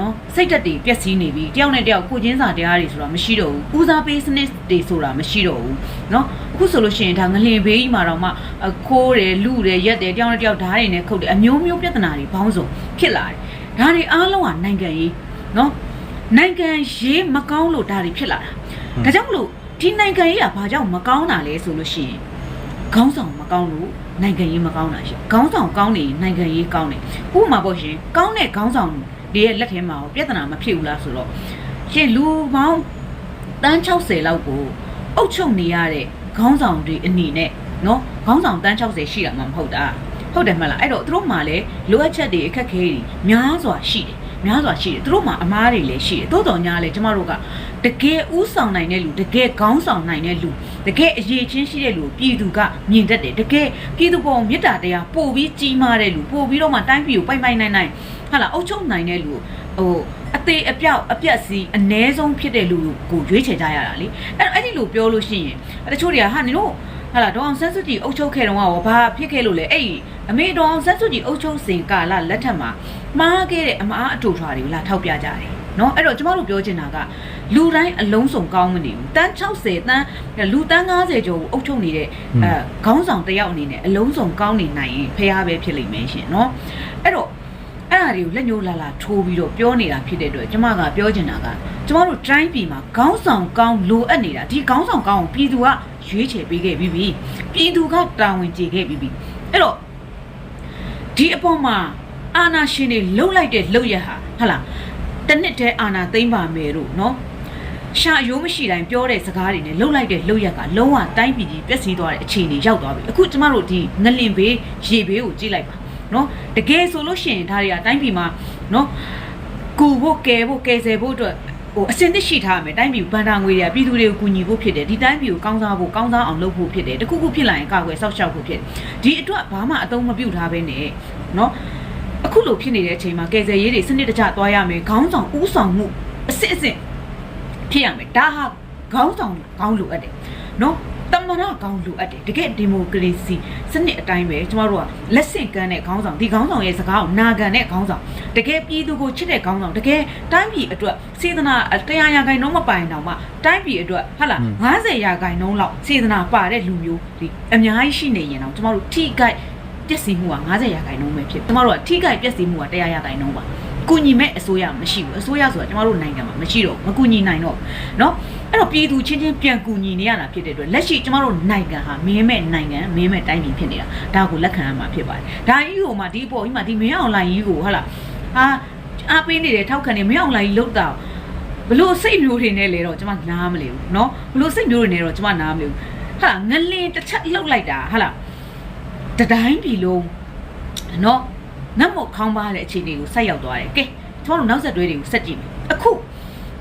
နော်စိတ်ဓာတ်တွေပျက်စီးနေပြီတယောက်နဲ့တယောက်ကိုချင်းစာတရားတွေဆိုတာမရှိတော့ဘူးဦးစားပေးစနစ်တွေဆိုတာမရှိတော့ဘူးနော်အခုဆိုလို့ရှိရင်ဒါငလင်ဘေးကြီးမှာတော့မှအခိုးတယ်လူတယ်ရက်တယ်တယောက်နဲ့တယောက်ဓာတ်တွေနဲ့ခုတ်တယ်အမျိုးမျိုးပြဿနာတွေဘောင်းစုံဖြစ်လာတယ်ဒါတွေအားလုံးကနိုင်ငံရေးနော်နိုင်ငံရေးမကောင်းလို့ဒါတွေဖြစ်လာတာဒါကြောင့်မလို့ဒီနိုင်ငံရေးကဘာကြောင့်မကောင်းတာလဲဆိုလို့ရှိရင်ခေါင်းဆောင်မကောင်းလို့ နိုင်ငံရေးမကောင်းတာရှင်ခေါင်းဆောင်ကောင်းနေရင်နိုင်ငံရေးကောင်းတယ်ဥပမာပေါ့ရှင်ကောင်းတဲ့ခေါင်းဆောင်တွေရဲ့လက်ထဲမှာပြဿနာမဖြစ်ဘူးလားဆိုတော့ရှင်လူပေါင်းတန်း60လောက်ကိုအုပ်ချုပ်နေရတဲ့ခေါင်းဆောင်တွေအနေနဲ့နော်ခေါင်းဆောင်တန်း60ရှိတာမှမဟုတ်တာဟုတ်တယ်မလားအဲ့တော့သူတို့မှလည်းလိုအပ်ချက်တွေအခက်အခဲတွေများစွာရှိတယ်များစွာရှိတယ်သူတို့မှအမားတွေလည်းရှိတယ်တိုးတော်ညာလည်းကျမတို့က တကယ်ဥဆောင်နိုင်တဲ့လူတကယ်ခေါင်းဆောင်နိုင်တဲ့လူတကယ်အရေးချင်းရှိတဲ့လူကိုပြည်သူကမြင်တတ်တယ်တကယ်ပြည်သူပေါ်မေတ္တာတရားပို့ပြီးကြီးမားတဲ့လူပို့ပြီးတော့မှတိုင်းပြည်ကိုပိုင်ပိုင်နိုင်နိုင်ဟာလာအုပ်ချုပ်နိုင်တဲ့လူဟိုအသေးအပြောက်အပြက်စီးအ ਨੇ ဆုံးဖြစ်တဲ့လူကိုရွေးချယ်ကြရတာလေအဲ့အဲ့ဒီလိုပြောလို့ရှိရင်တချို့တွေကဟာနင်တို့ဟာလာဒေါအောင်ဆန်းစုကြည်အုပ်ချုပ်ခဲ့တော့ကဘာဖြစ်ခဲ့လို့လဲအဲ့အမေဒေါအောင်ဆန်းစုကြည်အုပ်ချုပ်စဉ်ကာလလက်ထက်မှာမှားခဲ့တဲ့အမားအတူထွားတွေကိုလာထောက်ပြကြတယ်နော်အဲ့တော့ကျမတို့ပြောချင်တာက လူတိုင်းအလုံးစုံကောင်းမနေဘူးတန်း60တန်းလူတန်း90ကျော်ကိုအုပ်ချုပ်နေတဲ့အဲခေါင်းဆောင်တစ်ယောက်အနေနဲ့အလုံးစုံကောင်းနေနိုင်ရင်ဖះပဲဖြစ်လိမ့်မယ်ရှင်နော်အဲ့တော့အဲ့ဒါတွေကိုလက်ညှိုးလာလာထိုးပြီးတော့ပြောနေတာဖြစ်တဲ့အတွက်ကျမကပြောချင်တာကကျမတို့တိုင်းပြည်မှာခေါင်းဆောင်ကောင်းလိုအပ်နေတာဒီခေါင်းဆောင်ကောင်းကိုပြည်သူကရွေးချယ်ပေးခဲ့ပြီးပြီပြည်သူကတာဝန်ကျေခဲ့ပြီးပြီအဲ့တော့ဒီအပေါ်မှာအာနာရှင်တွေလှုပ်လိုက်တဲ့လှုပ်ရဟာဟလာတစ်နှစ်တည်းအာနာသိမ့်ပါမယ်လို့နော် ရှာရိုးမရှိတိုင်းပြောတဲ့စကားတွေနဲ့လှုပ်လိုက်တဲ့လှုပ်ရက်ကလုံးဝတိုင်းပြည်ကြီးပျက်စီးသွားတဲ့အခြေအနေရောက်သွားပြီအခုကျမတို့ဒီငလင်ဘေးရေဘေးကိုကြည့်လိုက်ပါနော်တကယ်ဆိုလို့ရှိရင်ဒါတွေကတိုင်းပြည်မှာနော်ကူဖို့ကယ်ဖို့ကယ်ဆယ်ဖို့အတွက်ဟိုအစင်သစ်ရှိထားရမယ်တိုင်းပြည်ဘန်တာငွေတွေကပြည်သူတွေကိုကူညီဖို့ဖြစ်တယ်ဒီတိုင်းပြည်ကိုကောင်းစားဖို့ကောင်းစားအောင်လုပ်ဖို့ဖြစ်တယ်တခုခုဖြစ်လာရင်ကာကွယ်စောင့်ရှောက်ဖို့ဖြစ်တယ်ဒီအတွက်ဘာမှအသုံးမပြုထားဘဲနဲ့နော်အခုလိုဖြစ်နေတဲ့အချိန်မှာကယ်ဆယ်ရေးတွေစနစ်တကျသွားရမယ်ခေါင်းဆောင်ဥဆောင်မှုအစစ်အစစ် ဖြစ်ရမယ်ဒါဟာခေါင်းဆောင်ခေါင်းလိုအပ်တယ်နော်တမနာကောင်းလိုအပ်တယ်တကယ်ဒီမိုကရေစီစနစ်အတိုင်းပဲကျမတို့ကလက်ဆင့်ကမ်းတဲ့ခေါင်းဆောင်ဒီခေါင်းဆောင်ရဲ့စကားကိုနာခံတဲ့ခေါင်းဆောင်တကယ်ပြည်သူကိုချစ်တဲ့ခေါင်းဆောင်တကယ်တိုင်းပြည်အတွက်စေတနာတရားရာခိုင်နှုန်းမပိုင်တော့မှတိုင်းပြည်အတွက်ဟာလား90ရာခိုင်နှုန်းလောက်စေတနာပါတဲ့လူမျိုးဒီအများကြီးရှိနေရင်တော့ကျမတို့ထိခိုက်ပျက်စီးမှုက90ရာခိုင်နှုန်းပဲဖြစ်ကျမတို့ကထိခိုက်ပျက်စီးမှုက100ရာခိုင်နှုန်းပါ ကူညီမဲ့အစိုးရမရှိဘူးအစိုးရဆိုတာကျမတို့နိုင်ငံမှာမရှိတော့မကူညီနိုင်တော့เนาะအဲ့တော့ပြည်သူချင်းချင်းပြန်ကူညီနေရတာဖြစ်တဲ့အတွက်လက်ရှိကျမတို့နိုင်ငံဟာမင်းမဲ့နိုင်ငံမင်းမဲ့တိုင်းပြည်ဖြစ်နေတာဒါကိုလက်ခံရမှာဖြစ်ပါတယ်ဒါကြီးကိုမှဒီပေါ်ကြီးမှဒီမင်းအောင်လိုင်းကြီးကိုဟာလားဟာအားပေးနေတယ်ထောက်ခံနေမင်းအောင်လိုင်းကြီးလောက်တာဘလို့စိတ်မျိုးတွေနဲ့လဲတော့ကျမနားမလဲဘူးเนาะဘလို့စိတ်မျိုးတွေနဲ့တော့ကျမနားမလဲဘူးဟာငလင်တစ်ချက်လှုပ်လိုက်တာဟာလားတတိုင်းပြည်လုံးเนาะ ငတ်မောက်ခေါင်းပါတဲ့အခြေအနေကိုဆက်ရောက်သွားတယ်ကဲကျမတို့နောက်ဆက်တွဲတွေကိုဆက်ကြည့်မယ်အခု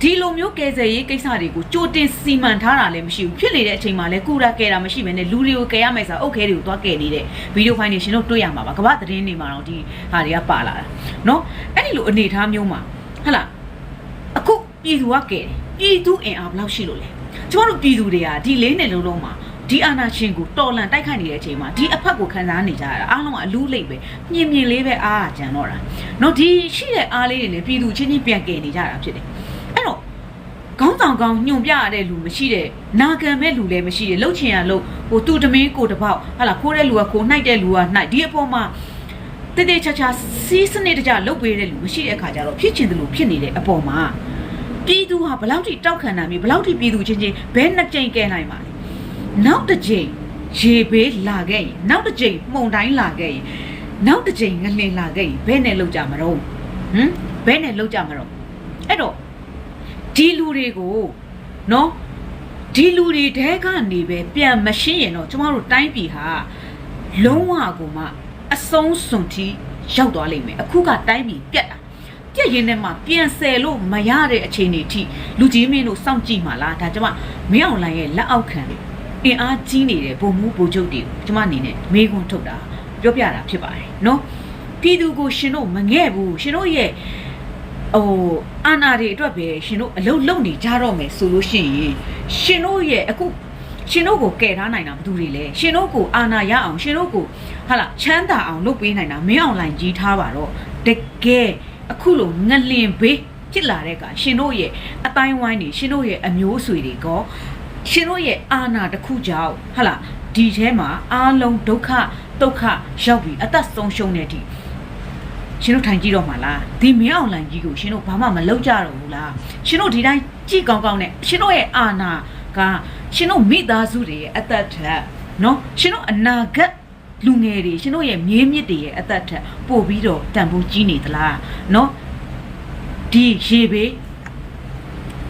ဒီလိုမျိုးကယ်ဆယ်ရေးကိစ္စတွေကိုကြိုတင်စီမံထားတာလည်းမရှိဘူးဖြစ်နေတဲ့အချိန်မှာလည်းကုရကယ်တာမရှိဘဲနဲ့လူတွေကိုကယ်ရမယ်ဆိုတာအုတ်ခဲတွေကိုသွားကယ်နေတဲ့ဗီဒီယိုဖိုင်တွေရှင်တို့တွေ့ရမှာပါကမ္ဘာသတင်းတွေမှာတော့ဒီဟာတွေကပါလာတာเนาะအဲ့ဒီလိုအနေအထားမျိုးမှာဟဟလားအခုပြည်သူကကယ်တယ်ပြည်သူအင်အားဘယ်လောက်ရှိလို့လဲကျမတို့ပြည်သူတွေကဒီလေးနှစ်လုံးလုံးမှာ ဒီအာနာရှင်ကိုတော်လန်တိုက်ခိုက်နေတဲ့အချိန်မှာဒီအဖက်ကိုခံစားနေကြရတာအားလုံးကအလူးလိမ့်ပဲမြင်မြင်လေးပဲအားကြံတော့တာเนาะဒီရှိတဲ့အားလေးတွေနဲ့ပြည်သူချင်းချင်းပြန်ကယ်နေကြတာဖြစ်တယ်အဲ့တော့ ခေါင်းဆောင်ကောင်းညွန်ပြရတဲ့လူမရှိတဲ့နာခံမဲ့လူလည်းမရှိတဲ့လှုပ်ချင်ရလှုပ်ဟိုတူတမင်းကိုတပေါက်ဟာလာခိုးတဲ့လူကခိုးနှိုက်တဲ့လူကနှိုက်ဒီအပေါ်မှာတိတိချာချာစီးစနစ်တကျလှုပ်ပေးတဲ့လူမရှိတဲ့အခါကျတော့ဖြစ်ချင်တယ်လို့ဖြစ်နေတဲ့အပေါ်မှာပြည်သူဟာဘယ်လောက်ထိတောက်ခံတာမျိုးဘယ်လောက်ထိပြည်သူချင်းချင်းဘဲနှစ်ကြိမ်ကဲနိုင်ပါလဲ နောက်တစ်ကြိမ်ရေဘေးလာခဲ့ရင်နောက်တစ်ကြိမ်မှုန်တိုင်းလာခဲ့ရင်နောက်တစ်ကြိမ်ငလင်လာခဲ့ရင်ဘဲနဲ့လောက်ကြမတော့ဟမ်ဘဲနဲ့လောက်ကြမတော့အဲ့တော့ဒီလူတွေကိုနော်ဒီလူတွေတဲကနေပဲပြန်မရှင်းရင်တော့ကျမတို့တိုင်းပြည်ဟာလုံးဝကိုမှအဆုံးစွန်တီရောက်သွားလိမ့်မယ်အခုကတိုင်းပြည်ပြက်တာပြက်ရင်းနဲ့မှပြန်ဆယ်လို့မရတဲ့အခြေအနေထိလူကြီးမင်းတို့စောင့်ကြည့်မှလားဒါကျမမင်းအောင်လိုင်းရဲ့လက်အောက်ခံ အင်အားကြီးနေတဲ့ဗိုလ်မှူးဗိုလ်ချုပ်တွေကိုကျမအနေနဲ့မေးခွန်းထုတ်တာပြောပြတာဖြစ်ပါတယ်နော်ပြည်သူကိုရှင်တို့မငဲ့ဘူးရှင်တို့ရဲ့ဟိုအာနာတွေအတွက်ပဲရှင်တို့အလုံးလုံးနေကြတော့မယ်ဆိုလို့ရှိရင်ရှင်တို့ရဲ့အခုရှင်တို့ကိုကယ်ထားနိုင်တာဘယ်သူတွေလဲရှင်တို့ကိုအာနာရအောင်ရှင်တို့ကိုဟာလာချမ်းသာအောင်လုပ်ပေးနိုင်တာမင်းအောင်လိုင်ကြီးထားပါတော့တကယ်အခုလိုငလင်ဘေးဖြစ်လာတဲ့ကရှင်တို့ရဲ့အတိုင်းဝိုင်းနေရှင်တို့ရဲ့အမျိုးအဆွေတွေကော ရှင်တို့ရဲ့အာနာတစ်ခုကြောင့်ဟာလာဒီထဲမှာအားလုံးဒုက္ခဒုက္ခရောက်ပြီးအသက်ဆုံးရှုံးတဲ့အထိရှင်တို့ထိုင်ကြည့်တော့မှာလားဒီမင်းအောင်လိုင်ကြီးကိုရှင်တို့ဘာမှမလုပ်ကြတော့ဘူးလားရှင်တို့ဒီတိုင်းကြည့်ကောင်းကောင်းနဲ့ရှင်တို့ရဲ့အာနာကရှင်တို့မိသားစုတွေရဲ့အသက်ထက်နော်ရှင်တို့အနာဂတ်လူငယ်တွေရှင်တို့ရဲ့မြေးမြစ်တွေရဲ့အသက်ထက်ပို့ပြီးတော့တန်ဖိုးကြီးနေသလားနော်ဒီရေဘေး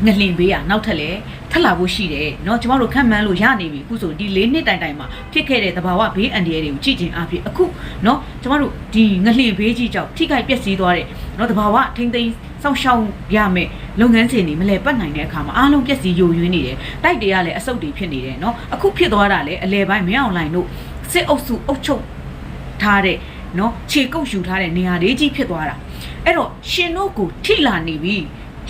ငလင်ဘေးကနောက်ထပ်လဲ ထပ်လာဖို့ရှိတယ်เนาะကျမတို့ခံမှန်းလို့ရနေပြီအခုဆိုဒီ၄နှစ်တိုင်တိုင်မှာဖြစ်ခဲ့တဲ့သဘာဝဘေးအန္တရာယ်တွေကိုကြည့်ခြင်းအဖြစ်အခုเนาะကျမတို့ဒီငလင်ဘေးကြီးကြောင့်ထိခိုက်ပျက်စီးသွားတဲ့เนาะသဘာဝထိမ့်သိမ်းစောင့်ရှောက်ရမယ်လုပ်ငန်းစဉ်တွေမလဲပတ်နိုင်တဲ့အခါမှာအားလုံးပျက်စီးယိုယွင်းနေတယ်တိုက်တွေကလည်းအဆုတ်တွေဖြစ်နေတယ်เนาะအခုဖြစ်သွားတာလည်းအလဲပိုင်းမင်းအောင်လိုင်တို့စစ်အုပ်စုအုပ်ချုပ်ထားတဲ့เนาะခြေကုပ်ယူထားတဲ့နေရာလေးကြီးဖြစ်သွားတာအဲ့တော့ရှင်တို့ကိုထိလာနေပြီ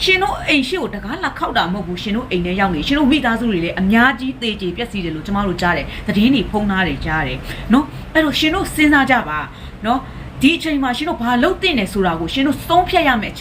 ရှင်တို့အိမ်ရှိကိုတကားလာခောက်တာမဟုတ်ဘူးရှင်တို့အိမ်ထဲရောက်နေရှင်တို့မိသားစုတွေလည်းအများကြီးသေကြေပျက်စီးတယ်လို့ကျမတို့ကြားတယ်သတင်းတွေဖုံးထားတယ်ကြားတယ်နော်အဲ့တော့ရှင်တို့စဉ်းစားကြပါနော်ဒီအချိန်မှာရှင်တို့ဘာလုပ်တင်နေဆိုတာကိုရှင်တို့သုံးဖြတ်ရမယ်